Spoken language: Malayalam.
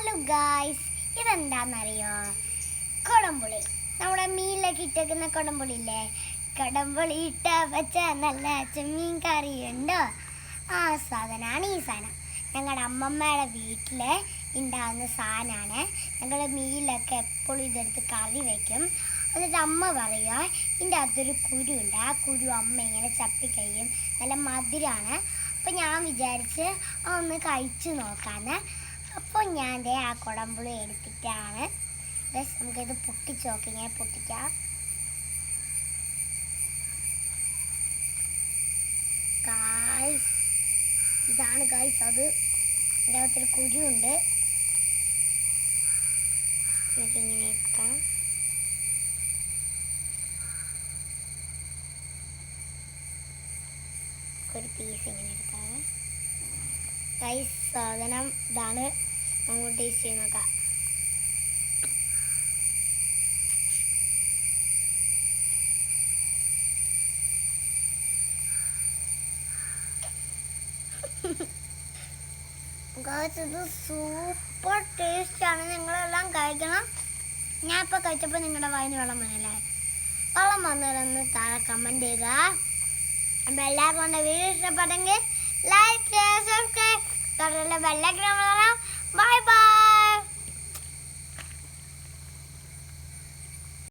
ഹലോ ഗായ്സ് ഇതെന്താണെന്നറിയോ കുടംപുളി. നമ്മുടെ മീനിലൊക്കെ ഇട്ടേക്കുന്ന കുടംപുളി ഇല്ലേ കുടംപുളി ഇട്ട വെച്ച നല്ല ചെമ്മീൻ കറി ഉണ്ടോ? ആ സാധനമാണ് ഈ സാധനം. ഞങ്ങളുടെ അമ്മമ്മയുടെ വീട്ടിൽ ഉണ്ടാകുന്ന സാധനമാണ് ഞങ്ങൾ മീനിലൊക്കെ എപ്പോഴും ഇതെടുത്ത് കറി വയ്ക്കും എന്നിട്ട് അമ്മ പറയുക ഇതിന്റെ അകത്തൊരു കുരു ഉണ്ട്. ആ കുരു അമ്മ ഇങ്ങനെ ചപ്പി കഴിയും. നല്ല മധുരമാണ് അപ്പം ഞാൻ വിചാരിച്ച് ഒന്ന് കഴിച്ചു അപ്പോൾ ഞാൻ ദേ ആ കുടമ്പുളി എടുത്തിട്ടാണ്. ബസ് നമുക്കിത് പൊട്ടിച്ച് നോക്കി ഞാൻ പൊട്ടിക്കാം. ഗായ്സ് ഇതാണ് ഗായ്സ് അത്. ഇതിന്റെ അകത്തൊരു കുരുണ്ട് നമുക്കിങ്ങനെ എടുക്കാം. ഒരു പീസ് ഇങ്ങനെ എടുക്കാം. ഗൈസ് സാധനം ഇതാണ്. നമുക്ക് ടേസ്റ്റ് ചെയ്ത് നോക്കാം ഇത് സൂപ്പർ ടേസ്റ്റ് ആണ്. നിങ്ങളെല്ലാം കഴിക്കണം. ഞാൻ ഇപ്പോൾ കഴിച്ചപ്പോൾ നിങ്ങളുടെ വായിന് വെള്ളം വന്നില്ലേ? വെള്ളം വന്നവരൊന്ന് താഴെ കമന്റ് ചെയ്യുക അപ്പോൾ എല്ലാവർക്കും എന്റെ വീഡിയോ ഇഷ്ടപ്പെട്ടെങ്കിൽ ലൈക്ക് സബ്സ്ക്രൈബ് തുടർന്ന് ബെല്ലൈക്കൺ ബൈ ബൈ